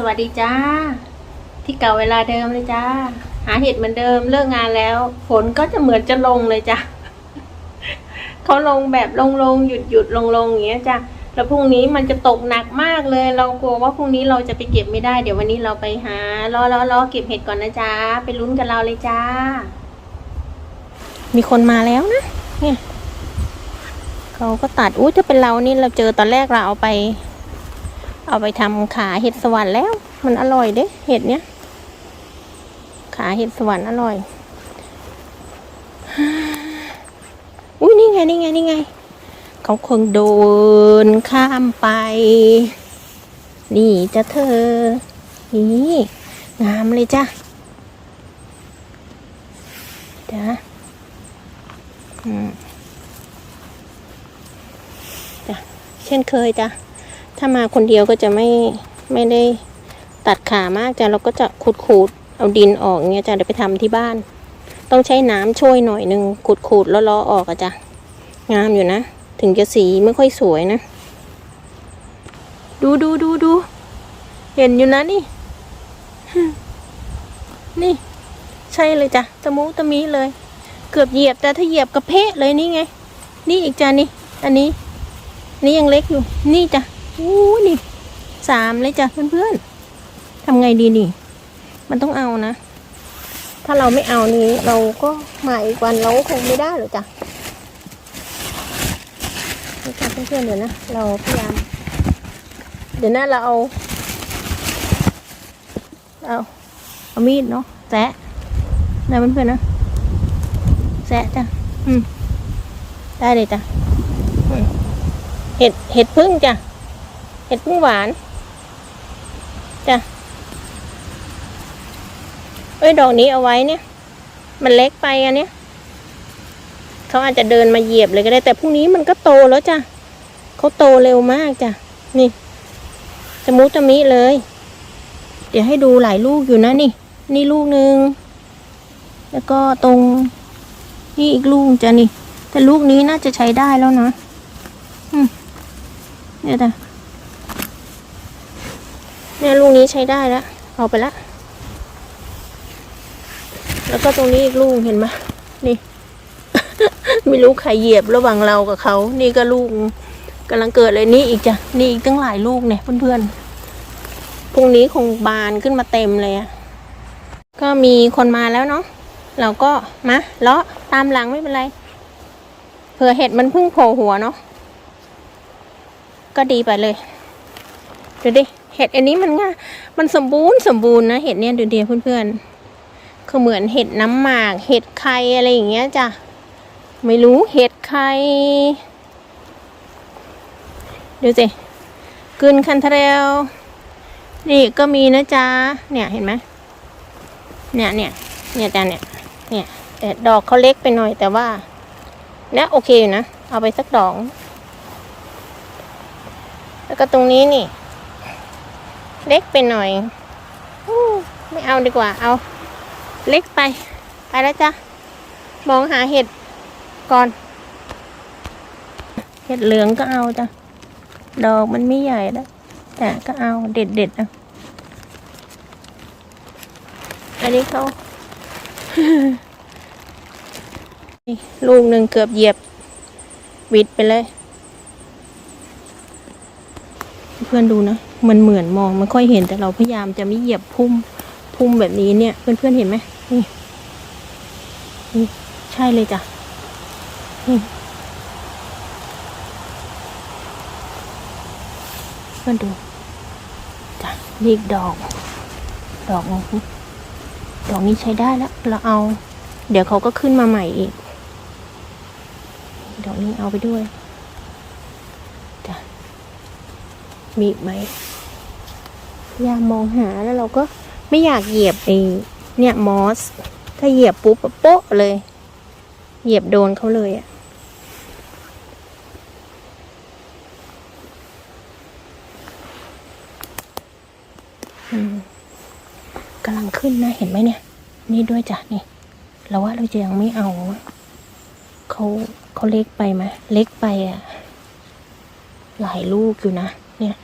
สวัสดีจ้า ที่เก่าเวลาเดิมเลยจ้า หาเห็ดเหมือนเดิมเลิกงานแล้ว ฝนก็จะเหมือนจะลงเลยจ้าเขาลงแบบลงลงหยุดหยุดลงลงอย่างเงี้ยจ้าแล้วพรุ่งนี้มันจะตกหนักมากเลย เรากลัวว่าพรุ่งนี้เราจะไปเก็บไม่ได้ เดี๋ยววันนี้เราไปหารอรอรอเก็บเห็ดก่อนนะจ้าไปลุ้นกันเราเลยจ้า มีคนมาแล้วนะเนี่ยเขาก็ตัดอุ้ถ้าเป็นเรานี่เราเจอตอนแรกเราเอาไป เอาไปทำขาเห็ดสวรรค์แล้ว มันอร่อยเด้เห็ดเนี้ยขาเห็ดสวรรค์อร่อยอุ้ยนี่ไงนี่ไงนี่ไง เขาคงโดนข้ามไป นี่จ้ะเธอ นี่งามเลยจ้ะจ้ะอืมจ้ะเช่นเคยจ้ะ ถ้ามาคนเดียวก็จะไม่ไม่ได้ตัดขามากจ้ะเราก็จะขูดขูดเอาดินออกเงี้ยจ้ะเดี๋ยวไปทำที่บ้าน ต้องใช้น้ำช่วยหน่อยหนึ่งขูดขูดแล้วล้อออกอะจ้ะงามอยู่นะ ถึงจะสีไม่ค่อยสวยนะ ดูดูดูดูเห็นอยู่นะนี่ นี่ ใช่เลยจ้ะตะมุตะมีเลย เกือบเหยียบแต่ถ้าเหยียบกระเพะเลยนี่ไง นี่อีกจ้ะนี่ อันนี้ นี่ยังเล็กอยู่ นี่จ้ะ อู้นี่สามเลยจ้ะเพื่อนๆทำไงดีนี่ มันต้องเอานะ ถ้าเราไม่เอานี้เราก็มาอีกวันเราคงไม่ได้หรอกจ้ะนี่จ้ะเพื่อนๆเดี๋ยวนะ เราพยายาม เดี๋ยวนะเราเอา เอาเอามีดเนาะแซะนะเพื่อนๆนะแซะจ้ะอืมได้เลยจ้ะเห็ดเห็ดพึ่งจ้ะ เห็ดพึ่งหวานจ้ะเอ้ยดอกนี้เอาไว้เนี่ย มันเล็กไปอันเนี้ยเขาอาจจะเดินมาเหยียบเลยก็ได้ แต่พรุ่งนี้มันก็โตแล้วจ้ะเขาโตเร็วมากจ้ะนี่จะมุจะมิเลย เดี๋ยวให้ดูหลายลูกอยู่นะนี่ นี่ลูกหนึ่งแล้วก็ตรงนี่อีกลูกจ้ะนี่ แต่ลูกนี้น่าจะใช้ได้แล้วนะเนี่ยจ้ะ เนี่ยลูกนี้ใช้ได้แล้ว เอาไปละแล้วก็ตรงนี้อีกลูกเห็นไหมนี่ ไม่รู้ใครเหยียบระหว่างเรากับเขา นี่ก็ลูกกำลังเกิดเลยนี่อีกจ้ะนี่อีกตั้งหลายลูกเนี่ยเพื่อนๆพรุ่งนี้คงบานขึ้นมาเต็มเลยอะก็มีคนมาแล้วเนาะเราก็มาเลาะตามหลังไม่เป็นไรเผื่อเห็ดมันเพิ่งโผล่หัวเนาะก็ดีไปเลยดูดิ เห็ดอันนี้มันง่ายมันสมบูรณ์สมบูรณ์นะเห็ดเนี่ยดูดิเพื่อนๆคือเหมือนเห็ดน้ำหมาก เห็ดไข่อะไรอย่างเงี้ยจ้ะไม่รู้เห็ดไข่ดูสิกึนคันเทรลนี่ก็มีนะจ๊ะเนี่ยเห็นไหมเนี่ยเนี่ยเนี่ยจ้ะเนี่ยเนี่ยแต่ดอกเขาเล็กไปหน่อยแต่ว่าเนี่ยโอเคอยู่นะ เอาไปสักดอกแล้วก็ตรงนี้นี่ เล็กไปหน่อยอไม่เอาดีกว่าเอาเล็กไป ไปแล้วจ้ะ มองหาเห็ดก่อน เห็ดเหลืองก็เอาจ้ะ ดอกมันไม่ใหญ่แล้วแต่ก็เอาเด็ดเด็ดๆเอาอันนี้เขาลูกหนึ่งเกือบเหยียบวิดไปเลย เพื่อนดูนะ มันเหมือนมองไม่ค่อยเห็นแต่เราพยายามจะไม่เหยียบพุ่มพุ่มแบบนี้เนี่ย เพื่อนเพื่อนๆเห็นไหมนี่นี่ใช่เลยจ้ะนี่เพื่อนดูจ้ะนี่ดอก ดอกดอกนี้ใช้ได้แล้ว เราเอา เดี๋ยวเขาก็ขึ้นมาใหม่อีกดอกนี้เอาไปด้วยมีอีกไหม พยายามมองหาแล้วเราก็ไม่อยากเหยียบไอ้เนี่ยมอส ถ้าเหยียบปุ๊บโป๊ะเลย เหยียบโดนเขาเลยอะ่ะอืมกำลังขึ้นนะเห็นไหมเนี่ย นี่ด้วยจ้ะนี่เราว่าเราจะยังไม่เอาเขาเขาเล็กไปไหมเล็กไปอะหลายลูกอยู่นะเนี่ย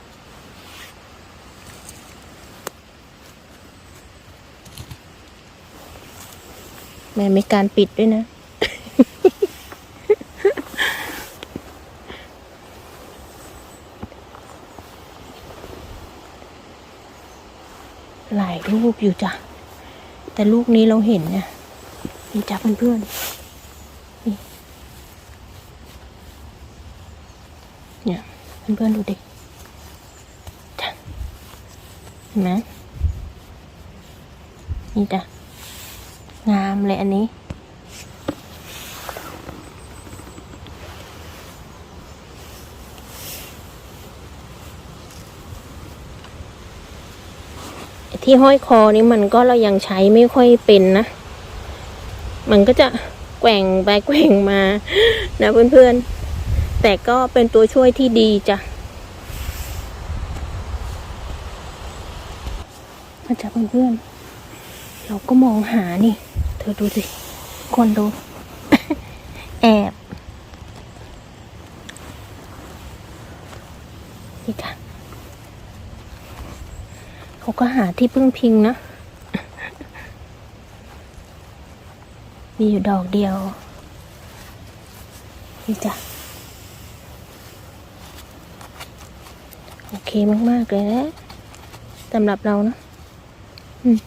แม่มีการปิดด้วยนะ หลายรูปอยู่จ้ะ แต่ลูกนี้เราเห็นเนี่ยนี่จ้ะเพื่อนๆนี่เนี่ยเพื่อนๆดูดิจ้ะเห็นไหมนี่จ้ะ งามเลยอันนี้ที่ห้อยคอนี้มันก็เรายังใช้ไม่ค่อยเป็นนะ มันก็จะแกว่งไปแกว่งมานะเพื่อนๆ แต่ก็เป็นตัวช่วยที่ดีจ้ะมาจากเพื่อนๆ เราก็มองหานี่ เธอดูสิ คนดู แอบนี่ค่ะเขาก็หาที่พึ่งพิงนะ มีอยู่ดอกเดียว นี่จ้ะ โอเคมาก ๆ เลยนะสำหรับเรานะ อืม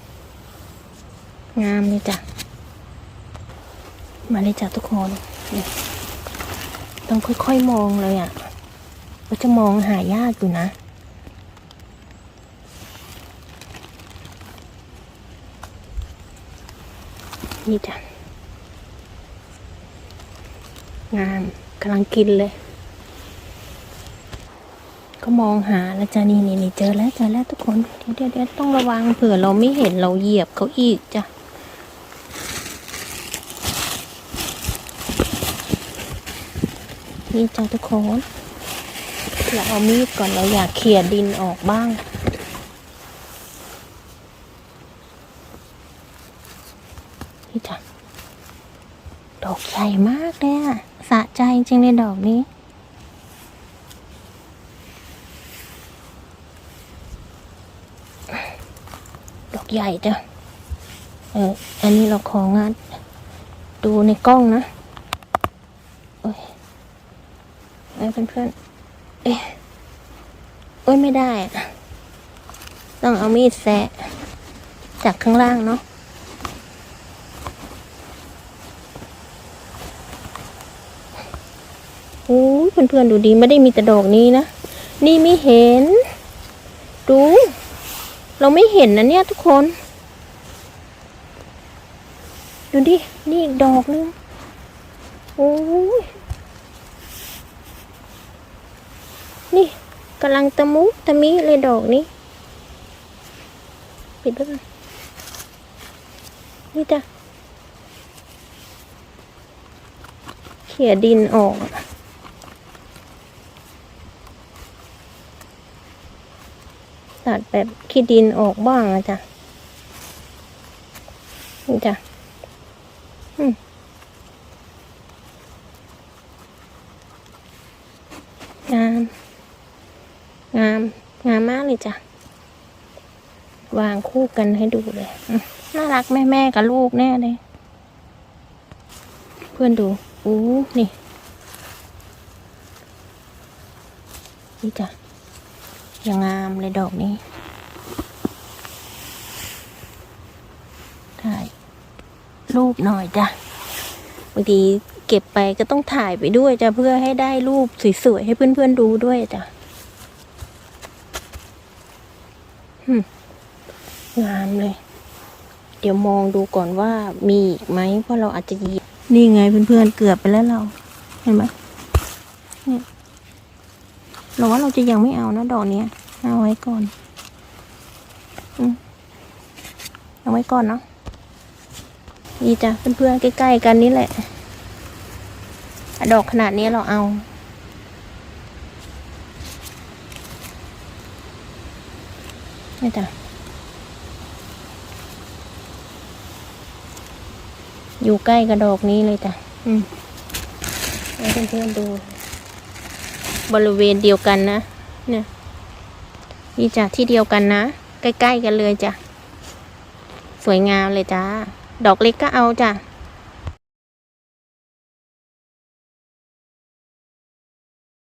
งามเลยจ้ะ มาเลยจ้ะทุกคนต้องค่อยๆมองเลยอะ่ะก็จะมองหายากอยู่นะ นี่จ้ะ งามกำลังกินเลย ก็มองหาแล้วจ้ะนี่นี่เจอแล้วเจอแล้วทุกคน เดี๋ยวเดี๋ยวต้องระวังเผื่อเราไม่เห็นเราเหยียบเขาอีกจ้ะ นี่จ้ะทุกคนเราเอามีดก่อนเราอยากเขี่ยดินออกบ้าง นี่จ้ะดอกใหญ่มากเลยอะสะใจจริงเลยดอกนี้ดอกใหญ่จ้ะเอออันนี้เราของงานดูในกล้องนะโอ้ย เอ้ยเพื่อนๆ เอ๊ะโอ้ยไม่ได้อะต้องเอามีดแซะจากข้างล่างเนาะโอ้ยเพื่อนๆดูดีไม่ได้มีแต่ดอกนี้นะ นี่ไม่เห็น ดู เราไม่เห็นนะเนี่ยทุกคน ดูดิ นี่อีกดอกนึง โอ้ย นี่กำลังตะมุตะมิเลยดอกนี้ ปิดด้วยนี่จ้ะเขี่ยดินออกตัดแบบขี้ดินออกบ้างอะจ้ะนี่จ้ะอืมงาม งาม งามมากเลย จ้ะ วางคู่กันให้ดูเลย น่ารักแม่แม่กับลูกแน่เลย เพื่อนดูอู้นี่ นี่จ้ะยังงามเลยดอกนี้ถ่ายรูปหน่อยจ้ะบางทีเก็บไปก็ต้องถ่ายไปด้วยจ้ะเพื่อให้ได้รูปสวยๆ ให้เพื่อนๆดูด้วยจ้ะหึ งามเลย เดี๋ยวมองดูก่อนว่ามีอีกไหมเพราะเราอาจจะยิบนี่ไงเพื่อนๆเกือบไปแล้วเรา เห็นไหมเนี่ยเราว่าเราจะยังไม่เอานะดอกเนี้ยเอาไว้ก่อนอเอาไว้ก่อนเนาะนี่จ้ะเพื่อนๆใกล้ๆกันนี่แหละ ดอกขนาดนี้เราเอา นี่จ้ะอยู่ใกล้กระดอกนี้เลยจ้ะอืมให้เพื่อนๆดู บริเวณเดียวกันนะ เนี่ย นี่จ้ะที่เดียวกันนะ ใกล้ๆกันเลยจ้ะ สวยงามเลยจ้า ดอกเล็กก็เอาจ้ะ